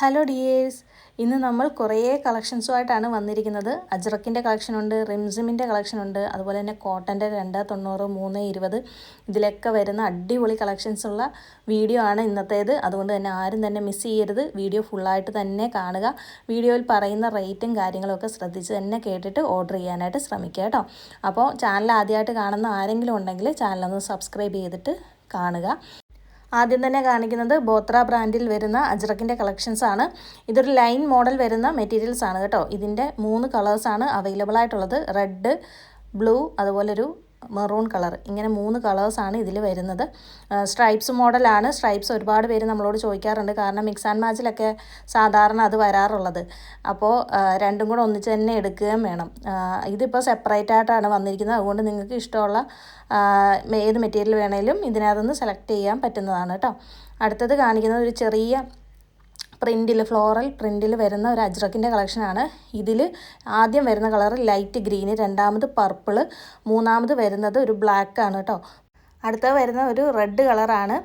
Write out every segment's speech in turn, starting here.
Hello dears ഇന്ന് നമ്മൾ കുറേ കളക്ഷൻസുമായിട്ടാണ് വന്നിരിക്കുന്നത്. അജ്രക്കിന്റെ കളക്ഷനുണ്ട് റിംസിമിന്റെ കളക്ഷനുണ്ട് അതുപോലെ തന്നെ കോട്ടന്റെ രണ്ട് തൊണ്ണൂറ് മൂന്ന് ഇരുപത് ഇതിലൊക്കെ വരുന്ന അടിപൊളി കളക്ഷൻസ് ഉള്ള വീഡിയോ ആണ് ഇന്നത്തേത്. അതുകൊണ്ട് തന്നെ ആരും തന്നെ മിസ് ചെയ്യരുത്. വീഡിയോ ഫുള്ളായിട്ട് തന്നെ കാണുക. വീഡിയോയിൽ പറയുന്ന റേറ്റും കാര്യങ്ങളൊക്കെ ശ്രദ്ധിച്ച് തന്നെ കേട്ടിട്ട് ഓർഡർ ചെയ്യാനായിട്ട് ശ്രമിക്കുക കേട്ടോ. അപ്പോൾ ചാനൽ ആദ്യമായിട്ട് കാണുന്ന ആരെങ്കിലും ഉണ്ടെങ്കിൽ ചാനലൊന്ന് സബ്സ്ക്രൈബ് ചെയ്തിട്ട് കാണുക. ആദ്യം തന്നെ കാണിക്കുന്നത് ബോത്ര ബ്രാൻഡിൽ വരുന്ന അജ്രക്കിന്റെ കളക്ഷൻസ് ആണ്. ഇതൊരു ലൈൻ മോഡൽ വരുന്ന മെറ്റീരിയൽസ് ആണ് കേട്ടോ. ഇതിന്റെ മൂന്ന് കളേഴ്സാണ് അവൈലബിൾ ആയിട്ടുള്ളത്. റെഡ് ബ്ലൂ അതുപോലെ ഒരു മെറൂൺ കളർ ഇങ്ങനെ മൂന്ന് കളേഴ്സാണ് ഇതിൽ വരുന്നത്. സ്ട്രൈപ്സ് മോഡലാണ് സ്ട്രൈപ്സ് ഒരുപാട് പേര് നമ്മളോട് ചോദിക്കാറുണ്ട്. കാരണം മിക്സ് ആൻഡ് മാച്ചിലൊക്കെ സാധാരണ അത് വരാറുള്ളത്. അപ്പോൾ രണ്ടും കൂടെ ഒന്നിച്ച് തന്നെ എടുക്കുകയും വേണം. ഇതിപ്പോൾ സെപ്പറേറ്റ് ആയിട്ടാണ് വന്നിരിക്കുന്നത്. അതുകൊണ്ട് നിങ്ങൾക്ക് ഇഷ്ടമുള്ള ഏത് മെറ്റീരിയൽ വേണേലും ഇതിനകത്തുനിന്ന് സെലക്ട് ചെയ്യാൻ പറ്റുന്നതാണ് കേട്ടോ. അടുത്തത് കാണിക്കുന്നത് ഒരു ചെറിയ പ്രിന്റിൽ ഫ്ലോറൽ പ്രിന്റിൽ വരുന്ന ഒരു അജ്രക്കിന്റെ കളക്ഷനാണ്. ഇതിൽ ആദ്യം വരുന്ന കളർ ലൈറ്റ് ഗ്രീന് രണ്ടാമത് പർപ്പിൾ മൂന്നാമത് വരുന്നത് ഒരു ബ്ലാക്ക് ആണ് കേട്ടോ അടുത്ത വരുന്ന ഒരു റെഡ് കളറാണ്.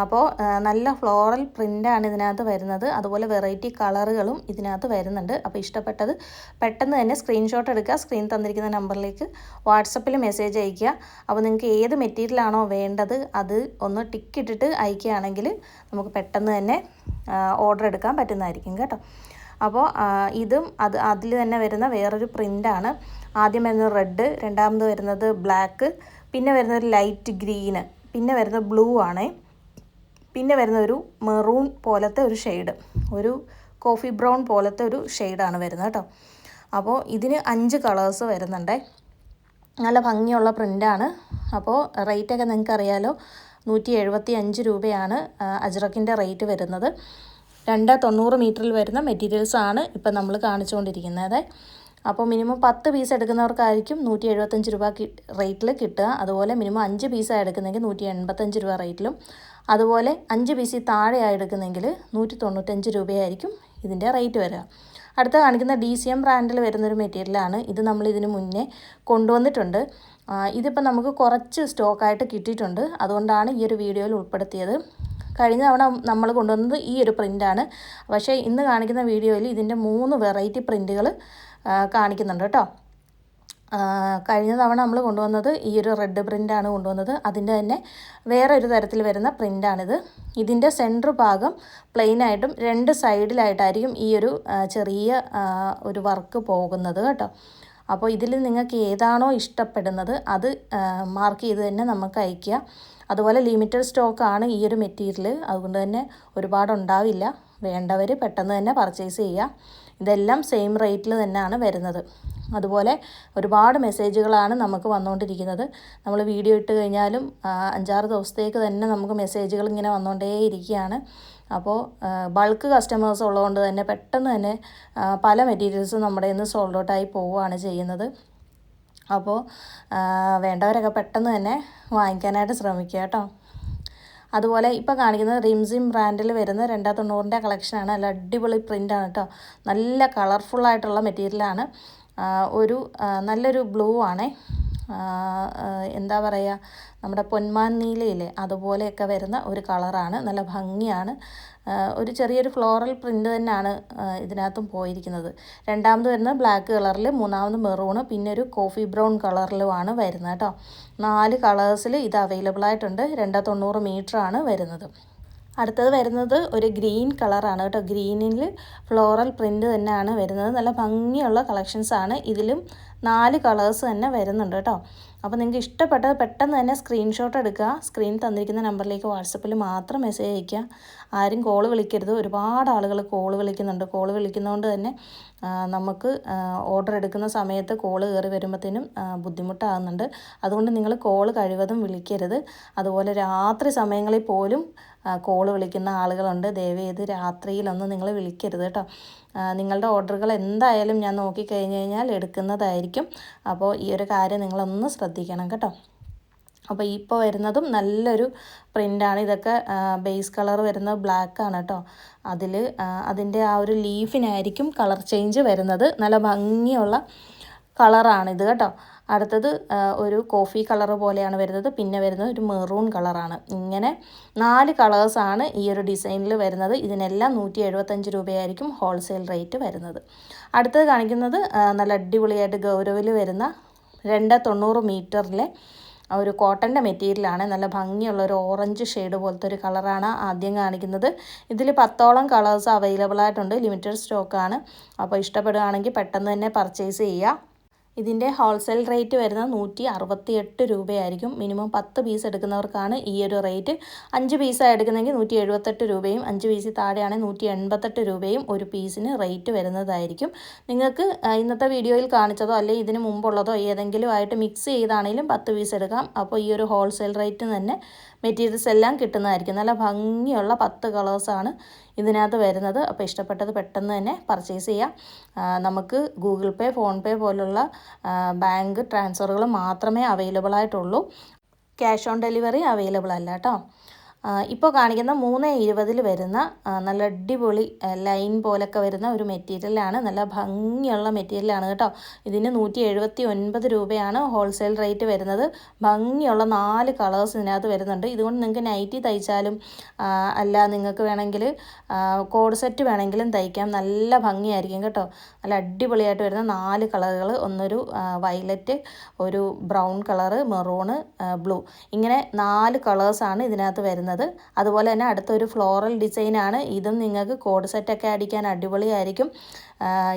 അപ്പോൾ നല്ല ഫ്ലോറൽ പ്രിന്റാണ് ഇതിനകത്ത് വരുന്നത്. അതുപോലെ വെറൈറ്റി കളറുകളും ഇതിനകത്ത് വരുന്നുണ്ട്. അപ്പോൾ ഇഷ്ടപ്പെട്ടത് പെട്ടെന്ന് തന്നെ സ്ക്രീൻഷോട്ട് എടുക്കുക. സ്ക്രീൻ തന്നിരിക്കുന്ന നമ്പറിലേക്ക് വാട്സപ്പിൽ മെസ്സേജ് അയയ്ക്കുക. അപ്പോൾ നിങ്ങൾക്ക് ഏത് മെറ്റീരിയലാണോ വേണ്ടത് അത് ഒന്ന് ടിക്ക് ഇട്ടിട്ട് അയക്കുകയാണെങ്കിൽ നമുക്ക് പെട്ടെന്ന് തന്നെ ഓർഡർ എടുക്കാൻ പറ്റുന്നതായിരിക്കും കേട്ടോ. അപ്പോൾ ഇതും അത് അതിൽ തന്നെ വരുന്ന വേറൊരു പ്രിന്റാണ് ആദ്യം വരുന്നത് റെഡ് രണ്ടാമത് വരുന്നത് ബ്ലാക്ക് പിന്നെ വരുന്നത് ലൈറ്റ് ഗ്രീന് പിന്നെ വരുന്നത് ബ്ലൂ ആണേ. പിന്നെ വരുന്ന ഒരു മെറൂൺ പോലത്തെ ഒരു ഷെയ്ഡ് ഒരു കോഫി ബ്രൗൺ പോലത്തെ ഒരു ഷെയ്ഡാണ് വരുന്നത് കേട്ടോ. അപ്പോൾ ഇതിന് അഞ്ച് കളേഴ്സ് വരുന്നുണ്ട്. നല്ല ഭംഗിയുള്ള പ്രിന്റാണ് അപ്പോൾ റേറ്റൊക്കെ നിങ്ങൾക്ക് അറിയാലോ നൂറ്റി എഴുപത്തി അഞ്ച് രൂപയാണ് അജ്രക്കിന്റെ റേറ്റ് വരുന്നത്. രണ്ട് തൊണ്ണൂറ് മീറ്ററിൽ വരുന്ന മെറ്റീരിയൽസാണ് ഇപ്പം നമ്മൾ കാണിച്ചുകൊണ്ടിരിക്കുന്നത്. അപ്പോൾ മിനിമം പത്ത് പീസ് എടുക്കുന്നവർക്കായിരിക്കും നൂറ്റി എഴുപത്തഞ്ച് രൂപ റേറ്റിൽ കിട്ടുക. അതുപോലെ മിനിമം അഞ്ച് പീസാണ് എടുക്കുന്നെങ്കിൽ നൂറ്റി എൺപത്തഞ്ച് രൂപ റേറ്റിലും. അതുപോലെ അഞ്ച് പീസിൽ താഴെയായി എടുക്കുന്നെങ്കിൽ നൂറ്റി തൊണ്ണൂറ്റഞ്ച് രൂപയായിരിക്കും ഇതിന്റെ റേറ്റ് വരിക. അടുത്ത കാണിക്കുന്ന ഡി സി എം ബ്രാൻഡിൽ വരുന്നൊരു മെറ്റീരിയലാണ്. ഇത് നമ്മൾ ഇതിന് മുന്നേ കൊണ്ടുവന്നിട്ടുണ്ട്. ഇതിപ്പോൾ നമുക്ക് കുറച്ച് സ്റ്റോക്കായിട്ട് കിട്ടിയിട്ടുണ്ട്. അതുകൊണ്ടാണ് ഈ ഒരു വീഡിയോയിൽ ഉൾപ്പെടുത്തിയത്. കഴിഞ്ഞ തവണ നമ്മൾ കൊണ്ടുവന്നത് ഈ ഒരു പ്രിന്റാണ്. പക്ഷേ ഇന്ന് കാണിക്കുന്ന വീഡിയോയിൽ ഇതിന്റെ മൂന്ന് വെറൈറ്റി പ്രിന്റുകൾ കാണിക്കുന്നുണ്ട് കേട്ടോ. കഴിഞ്ഞ തവണ നമ്മൾ കൊണ്ടുവന്നത് ഈ ഒരു റെഡ് പ്രിന്റാണ് കൊണ്ടുവന്നത്. അതിന്റെ തന്നെ വേറെ ഒരു തരത്തിൽ വരുന്ന പ്രിന്റാണിത് ഇതിന്റെ സെന്റർ ഭാഗം പ്ലെയിനായിട്ടും രണ്ട് സൈഡിലായിട്ടായിരിക്കും ഈ ഒരു ചെറിയ ഒരു വർക്ക് പോകുന്നത് കേട്ടോ. അപ്പോൾ ഇതിൽ നിങ്ങൾക്ക് ഏതാണോ ഇഷ്ടപ്പെടുന്നത് അത് മാർക്ക് ചെയ്ത് തന്നെ നമുക്ക് അയയ്ക്കുക. അതുപോലെ ലിമിറ്റഡ് സ്റ്റോക്കാണ് ഈ ഒരു മെറ്റീരിയൽ അതുകൊണ്ട് തന്നെ ഒരുപാടുണ്ടാവില്ല. വേണ്ടവർ പെട്ടെന്ന് തന്നെ പർച്ചേസ് ചെയ്യുക. ഇതെല്ലാം സെയിം റേറ്റിൽ തന്നെയാണ് വരുന്നത്. അതുപോലെ ഒരുപാട് മെസ്സേജുകളാണ് നമുക്ക് വന്നുകൊണ്ടിരിക്കുന്നത് നമ്മൾ വീഡിയോ ഇട്ട് കഴിഞ്ഞാലും അഞ്ചാറ് ദിവസത്തേക്ക് തന്നെ നമുക്ക് മെസ്സേജുകൾ ഇങ്ങനെ വന്നുകൊണ്ടേ വന്നുകൊണ്ടേയിരിക്കുകയാണ് അപ്പോൾ ബൾക്ക് കസ്റ്റമേഴ്സ് ഉള്ളതുകൊണ്ട് തന്നെ പെട്ടെന്ന് തന്നെ പല മെറ്റീരിയൽസും നമ്മുടെ ഇന്ന് സോൾഡ് ഔട്ടായി പോവുകയാണ് ചെയ്യുന്നത്. അപ്പോൾ വേണ്ടവരൊക്കെ പെട്ടെന്ന് തന്നെ വാങ്ങിക്കാനായിട്ട് ശ്രമിക്കുക കേട്ടോ. അതുപോലെ ഇപ്പോൾ കാണിക്കുന്നത് റിംസിം ബ്രാൻഡിൽ വരുന്ന രണ്ടാം തൊണ്ണൂറിന്റെ കളക്ഷനാണ്. നല്ല അടിപൊളി പ്രിന്റാണ് കേട്ടോ നല്ല കളർഫുള്ളായിട്ടുള്ള മെറ്റീരിയലാണ് ഒരു നല്ലൊരു ബ്ലൂ ആണേ. എന്താ പറയുക നമ്മുടെ പൊന്മാൻ നീലയില്ലേ? അതുപോലെയൊക്കെ വരുന്ന ഒരു കളറാണ് നല്ല ഭംഗിയാണ്. ഒരു ചെറിയൊരു ഫ്ലോറൽ പ്രിന്റ് തന്നെയാണ് ഇതിനകത്തും പോയിരിക്കുന്നത്. രണ്ടാമത് വരുന്നത് ബ്ലാക്ക് കളറിൽ മൂന്നാമത് മെറൂണ് പിന്നെ ഒരു കോഫി ബ്രൗൺ കളറിലുമാണ് വരുന്നത് കേട്ടോ. നാല് കളേഴ്സിൽ ഇത് അവൈലബിൾ ആയിട്ടുണ്ട് രണ്ട് തൊണ്ണൂറ് മീറ്ററാണ് വരുന്നത്. അടുത്തത് വരുന്നത് ഒരു ഗ്രീൻ കളറാണ് കേട്ടോ. ഗ്രീനിൽ ഫ്ലോറൽ പ്രിന്റ് തന്നെയാണ് വരുന്നത്. നല്ല ഭംഗിയുള്ള കളക്ഷൻസാണ്. ഇതിലും നാല് കളേഴ്സ് തന്നെ വരുന്നുണ്ട് കേട്ടോ. അപ്പോൾ നിങ്ങൾക്ക് ഇഷ്ടപ്പെട്ടത് പെട്ടെന്ന് തന്നെ സ്ക്രീൻഷോട്ട് എടുക്കുക. സ്ക്രീൻ തന്നിരിക്കുന്ന നമ്പറിലേക്ക് വാട്സപ്പിൽ മാത്രം മെസ്സേജ് അയയ്ക്കുക. ആരും കോൾ വിളിക്കരുത്. ഒരുപാട് ആളുകൾ കോൾ വിളിക്കുന്നുണ്ട്. കോൾ വിളിക്കുന്നതുകൊണ്ട് തന്നെ നമുക്ക് ഓർഡർ എടുക്കുന്ന സമയത്ത് കോൾ കയറി വരുമ്പോഴത്തേനും ബുദ്ധിമുട്ടാകുന്നുണ്ട്. അതുകൊണ്ട് നിങ്ങൾ കോൾ കഴിവതും വിളിക്കരുത്. അതുപോലെ രാത്രി സമയങ്ങളിൽ പോലും കോൾ വിളിക്കുന്ന ആളുകളുണ്ട്. ദയവേത് രാത്രിയിലൊന്നും നിങ്ങൾ വിളിക്കരുത് കേട്ടോ. നിങ്ങളുടെ ഓർഡറുകൾ എന്തായാലും ഞാൻ നോക്കിക്കഴിഞ്ഞ് കഴിഞ്ഞാൽ എടുക്കുന്നതായിരിക്കും. അപ്പോൾ ഈ ഒരു കാര്യം നിങ്ങളൊന്ന് ശ്രദ്ധിക്കണം കേട്ടോ. അപ്പോൾ ഇപ്പോൾ വരുന്നതും നല്ലൊരു പ്രിന്റാണ്. ഇതൊക്കെ ബേസ് കളർ വരുന്നത് ബ്ലാക്ക് ആണ് കേട്ടോ. അതിൽ അതിന്റെ ആ ഒരു ലീഫിനായിരിക്കും കളർ ചേഞ്ച് വരുന്നത്. നല്ല ഭംഗിയുള്ള കളറാണിത് കേട്ടോ. അടുത്തത് ഒരു കോഫി കളർ പോലെയാണ് വരുന്നത്. പിന്നെ വരുന്നത് ഒരു മെറൂൺ കളറാണ്. ഇങ്ങനെ നാല് കളേഴ്സാണ് ഈ ഒരു ഡിസൈനിൽ വരുന്നത്. ഇതിനെല്ലാം നൂറ്റി എഴുപത്തഞ്ച് രൂപയായിരിക്കും ഹോൾസെയിൽ റേറ്റ് വരുന്നത്. അടുത്തത് കാണിക്കുന്നത് നല്ല അടിപൊളിയായിട്ട് ഗൗരവിൽ വരുന്ന രണ്ട് തൊണ്ണൂറ് മീറ്ററിലെ ഒരു കോട്ടന്റെ മെറ്റീരിയലാണ്. നല്ല ഭംഗിയുള്ള ഒരു ഓറഞ്ച് ഷെയ്ഡ് പോലത്തെ ഒരു കളറാണ് ആദ്യം കാണിക്കുന്നത്. ഇതിൽ പത്തോളം കളേഴ്സ് അവൈലബിൾ ആയിട്ടുണ്ട് ലിമിറ്റഡ് സ്റ്റോക്കാണ്. അപ്പോൾ ഇഷ്ടപ്പെടുകയാണെങ്കിൽ പെട്ടെന്ന് തന്നെ പർച്ചേസ് ചെയ്യുക. ഇതിന്റെ ഹോൾസെയിൽ റേറ്റ് വരുന്നത് നൂറ്റി അറുപത്തി എട്ട് രൂപയായിരിക്കും. മിനിമം പത്ത് പീസ് എടുക്കുന്നവർക്കാണ് ഈ ഒരു റേറ്റ് അഞ്ച് പീസാണ് എടുക്കുന്നെങ്കിൽ നൂറ്റി എഴുപത്തെട്ട് രൂപയും അഞ്ച് പീസിൽ താഴെയാണെങ്കിൽ നൂറ്റി എൺപത്തെട്ട് രൂപയും ഒരു പീസിന് റേറ്റ് വരുന്നതായിരിക്കും. നിങ്ങൾക്ക് ഇന്നത്തെ വീഡിയോയിൽ കാണിച്ചതോ അല്ലെങ്കിൽ ഇതിന് മുമ്പുള്ളതോ ഏതെങ്കിലും ആയിട്ട് മിക്സ് ചെയ്താണെങ്കിലും പത്ത് പീസ് എടുക്കാം. അപ്പോൾ ഈ ഒരു ഹോൾസെയിൽ റേറ്റ് തന്നെ മെറ്റീരിയൽസ് എല്ലാം കിട്ടുന്നതായിരിക്കും. നല്ല ഭംഗിയുള്ള പത്ത് കളേഴ്സാണ് ഇതിനകത്ത് വരുന്നത്. അപ്പോൾ ഇഷ്ടപ്പെട്ടത് പെട്ടെന്ന് തന്നെ പർച്ചേസ് ചെയ്യാം. നമുക്ക് ഗൂഗിൾ പേ ഫോൺ പേ പോലുള്ള ബാങ്ക് ട്രാൻസ്ഫറുകൾ മാത്രമേ അവൈലബിൾ ആയിട്ടുള്ളൂ. ക്യാഷ് ഓൺ ഡെലിവറി അവൈലബിൾ അല്ല കേട്ടോ. ഇപ്പോൾ കാണിക്കുന്ന മൂന്ന് ഇരുപതിൽ വരുന്ന നല്ല അടിപൊളി ലൈൻ പോലൊക്കെ വരുന്ന ഒരു മെറ്റീരിയലാണ് നല്ല ഭംഗിയുള്ള മെറ്റീരിയലാണ് കേട്ടോ. ഇതിന് നൂറ്റി എഴുപത്തി ഒൻപത് രൂപയാണ് ഹോൾസെയിൽ റേറ്റ് വരുന്നത്. ഭംഗിയുള്ള നാല് കളേഴ്സ് ഇതിനകത്ത് വരുന്നുണ്ട്. ഇതുകൊണ്ട് നിങ്ങൾക്ക് നൈറ്റി തയ്ച്ചാലും അല്ല നിങ്ങൾക്ക് വേണമെങ്കിൽ കോഡ് സെറ്റ് വേണമെങ്കിലും തയ്ക്കാം. നല്ല ഭംഗിയായിരിക്കും കേട്ടോ. നല്ല അടിപൊളിയായിട്ട് വരുന്ന നാല് കളറുകൾ ഒന്നൊരു വയലറ്റ് ഒരു ബ്രൗൺ കളറ് മെറൂണ് ബ്ലൂ ഇങ്ങനെ നാല് കളേഴ്സാണ് ഇതിനകത്ത് വരുന്നത്. വരുന്നത്. അതുപോലെ തന്നെ അടുത്തൊരു ഫ്ലോറൽ ഡിസൈനാണ് ഇതും നിങ്ങൾക്ക് കോഡ് സെറ്റൊക്കെ അടിക്കാൻ അടിപൊളിയായിരിക്കും.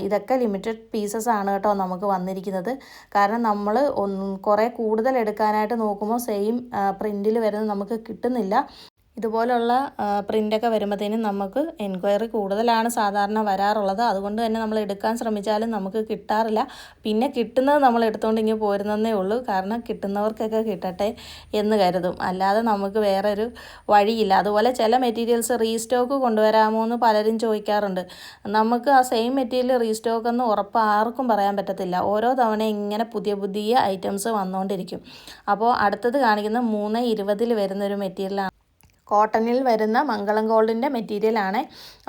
ഇതൊക്കെ ലിമിറ്റഡ് പീസസ് ആണ് കേട്ടോ നമുക്ക് വന്നിരിക്കുന്നത്. കാരണം നമ്മൾ കുറേ കൂടുതൽ എടുക്കാനായിട്ട് നോക്കുമ്പോൾ സെയിം പ്രിന്റിൽ വരുന്നത് നമുക്ക് കിട്ടുന്നില്ല. ഇതുപോലുള്ള പ്രിന്റൊക്കെ വരുമ്പോഴത്തേനും നമുക്ക് എൻക്വയറി കൂടുതലാണ് സാധാരണ വരാറുള്ളത്. അതുകൊണ്ട് തന്നെ നമ്മൾ എടുക്കാൻ ശ്രമിച്ചാലും നമുക്ക് കിട്ടാറില്ല. പിന്നെ കിട്ടുന്നത് നമ്മൾ എടുത്തുകൊണ്ട് ഇങ്ങനെ പോരുന്നതേ ഉള്ളൂ. കാരണം കിട്ടുന്നവർക്കൊക്കെ കിട്ടട്ടെ എന്ന് കരുതും. അല്ലാതെ നമുക്ക് വേറെ ഒരു വഴിയില്ല. അതുപോലെ ചില മെറ്റീരിയൽസ് റീസ്റ്റോക്ക് കൊണ്ടുവരാമോ എന്ന് പലരും ചോദിക്കാറുണ്ട്. നമുക്ക് ആ സെയിം മെറ്റീരിയൽ റീസ്റ്റോക്ക് എന്ന് ഉറപ്പ് ആർക്കും പറയാൻ പറ്റത്തില്ല. ഓരോ തവണ ഇങ്ങനെ പുതിയ പുതിയ ഐറ്റംസ് വന്നുകൊണ്ടിരിക്കും അപ്പോൾ അടുത്തത് കാണിക്കുന്ന മൂന്ന് ഇരുപതിൽ വരുന്നൊരു മെറ്റീരിയലാണ് കോട്ടണിൽ വരുന്ന മംഗളം ഗോൾഡിന്റെ മെറ്റീരിയലാണ്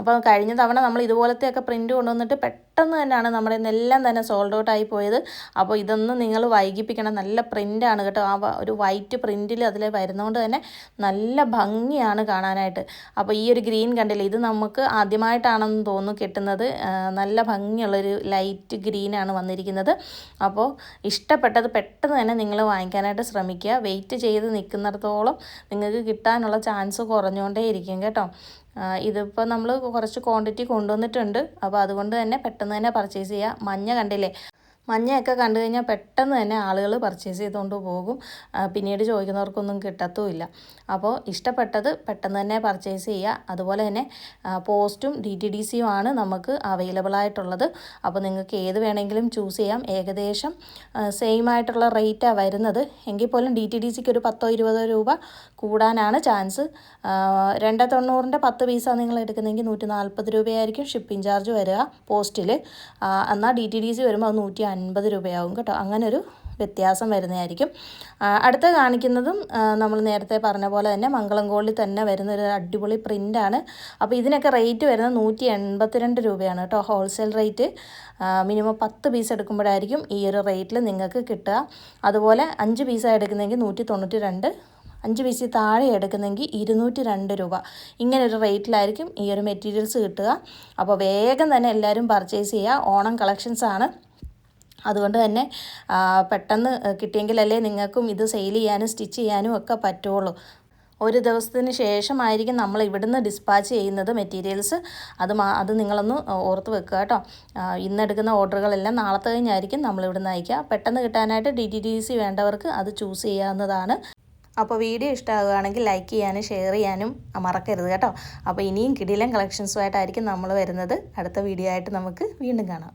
അപ്പോൾ കഴിഞ്ഞ തവണ നമ്മൾ ഇതുപോലത്തെയൊക്കെ പ്രിന്റ് കൊണ്ടുവന്നിട്ട് പെട്ടെന്ന് തന്നെയാണ് നമ്മുടെ ഇന്നെല്ലാം തന്നെ സോൾഡ് ഔട്ട് ആയി പോയത്. അപ്പോൾ ഇതൊന്നും നിങ്ങൾ വൈകിപ്പിക്കണം. നല്ല പ്രിന്റാണ് കേട്ടോ. ആ ഒരു വൈറ്റ് പ്രിന്റിൽ അതിൽ വരുന്നതുകൊണ്ട് തന്നെ നല്ല ഭംഗിയാണ് കാണാനായിട്ട്. അപ്പോൾ ഈ ഒരു ഗ്രീൻ കണ്ടില്ലേ ഇത് നമുക്ക് ആദ്യമായിട്ടാണെന്ന് തോന്നുന്നു കിട്ടുന്നത്. നല്ല ഭംഗിയുള്ളൊരു ലൈറ്റ് ഗ്രീനാണ് വന്നിരിക്കുന്നത്. അപ്പോൾ ഇഷ്ടപ്പെട്ടത് പെട്ടെന്ന് തന്നെ നിങ്ങൾ വാങ്ങിക്കാനായിട്ട് ശ്രമിക്കുക. വെയിറ്റ് ചെയ്ത് നിൽക്കുന്നിടത്തോളം നിങ്ങൾക്ക് കിട്ടാനുള്ള ചാൻസ് കുറഞ്ഞുകൊണ്ടേ ഇരിക്കും കേട്ടോ. ഇതിപ്പോൾ നമ്മൾ കുറച്ച് ക്വാണ്ടിറ്റി കൊണ്ടുവന്നിട്ടുണ്ട്. അപ്പോൾ അതുകൊണ്ട് തന്നെ പെട്ടെന്ന് തന്നെ പർച്ചേസ് ചെയ്യുക മഞ്ഞ കണ്ടില്ലേ? മഞ്ഞയൊക്കെ കണ്ടു കഴിഞ്ഞാൽ പെട്ടെന്ന് തന്നെ ആളുകൾ പർച്ചേസ് ചെയ്തുകൊണ്ട് പോകും. പിന്നീട് ചോദിക്കുന്നവർക്കൊന്നും കിട്ടത്തുമില്ല. അപ്പോൾ ഇഷ്ടപ്പെട്ടത് പെട്ടെന്ന് തന്നെ പർച്ചേസ് ചെയ്യുക. അതുപോലെ തന്നെ പോസ്റ്റും ഡി ടി ഡി സിയും ആണ് നമുക്ക് അവൈലബിൾ ആയിട്ടുള്ളത്. അപ്പോൾ നിങ്ങൾക്ക് ഏത് വേണമെങ്കിലും ചൂസ് ചെയ്യാം. ഏകദേശം സെയിം ആയിട്ടുള്ള റേറ്റാണ് വരുന്നത്. എങ്കിൽ പോലും ഡി ടി ഡി സിക്ക് ഒരു പത്തോ ഇരുപതോ രൂപ കൂടാനാണ് ചാൻസ് രണ്ട് തൊണ്ണൂറിന്റെ പത്ത് പീസാണ് നിങ്ങൾ എടുക്കുന്നതെങ്കിൽ നൂറ്റി നാൽപ്പത് രൂപയായിരിക്കും ഷിപ്പിംഗ് ചാർജ് വരിക പോസ്റ്റിൽ എന്നാൽ ഡി ടി ഡി സി വരുമ്പോൾ അത് നൂറ്റി അൻപത് രൂപയാവും കേട്ടോ. അങ്ങനെ ഒരു വ്യത്യാസം വരുന്നതായിരിക്കും. അടുത്ത കാണിക്കുന്നതും നമ്മൾ നേരത്തെ പറഞ്ഞ പോലെ തന്നെ മംഗളം ഗോൾഡിൽ തന്നെ വരുന്ന ഒരു അടിപൊളി പ്രിന്റാണ് അപ്പോൾ ഇതിനൊക്കെ റേറ്റ് വരുന്നത് നൂറ്റി എൺപത്തിരണ്ട് രൂപയാണ് കേട്ടോ. ഹോൾസെയിൽ റേറ്റ് മിനിമം പത്ത് പീസ് എടുക്കുമ്പോഴായിരിക്കും ഈ ഒരു റേറ്റിൽ നിങ്ങൾക്ക് കിട്ടുക. അതുപോലെ അഞ്ച് പീസാണ് എടുക്കുന്നതെങ്കിൽ നൂറ്റി തൊണ്ണൂറ്റി രണ്ട് അഞ്ച് പീസ് താഴെ എടുക്കുന്നെങ്കിൽ ഇരുന്നൂറ്റി രണ്ട് രൂപ. ഇങ്ങനെ ഒരു റേറ്റിലായിരിക്കും ഈ ഒരു മെറ്റീരിയൽസ് കിട്ടുക. അപ്പോൾ വേഗം തന്നെ എല്ലാവരും പർച്ചേസ് ചെയ്യുക. ഓണം കളക്ഷൻസാണ്. അതുകൊണ്ട് തന്നെ പെട്ടെന്ന് കിട്ടിയെങ്കിലല്ലേ നിങ്ങൾക്കും ഇത് സെയിൽ ചെയ്യാനും സ്റ്റിച്ച് ചെയ്യാനും ഒക്കെ പറ്റുള്ളൂ. ഒരു ദിവസത്തിന് ശേഷമായിരിക്കും നമ്മൾ ഇവിടുന്ന് ഡിസ്പാച്ച് ചെയ്യുന്നത് മെറ്റീരിയൽസ്. അത് മാ അത് നിങ്ങളൊന്ന് ഓർത്ത് വെക്കുക കേട്ടോ. ഇന്നെടുക്കുന്ന ഓർഡറുകളെല്ലാം നാളത്തെ കഴിഞ്ഞായിരിക്കും നമ്മൾ ഇവിടുന്ന് അയക്കുക. പെട്ടെന്ന് കിട്ടാനായിട്ട് ഡി ഡി സി വേണ്ടവർക്ക് അത് ചൂസ് ചെയ്യാവുന്നതാണ്. അപ്പോൾ വീഡിയോ ഇഷ്ടമാകുകയാണെങ്കിൽ ലൈക്ക് ചെയ്യാനും ഷെയർ ചെയ്യാനും മറക്കരുത് കേട്ടോ. അപ്പോൾ ഇനിയും കിടിലൻ കളക്ഷൻസുമായിട്ടായിരിക്കും നമ്മൾ വരുന്നത്. അടുത്ത വീഡിയോ ആയിട്ട് നമുക്ക് വീണ്ടും കാണാം.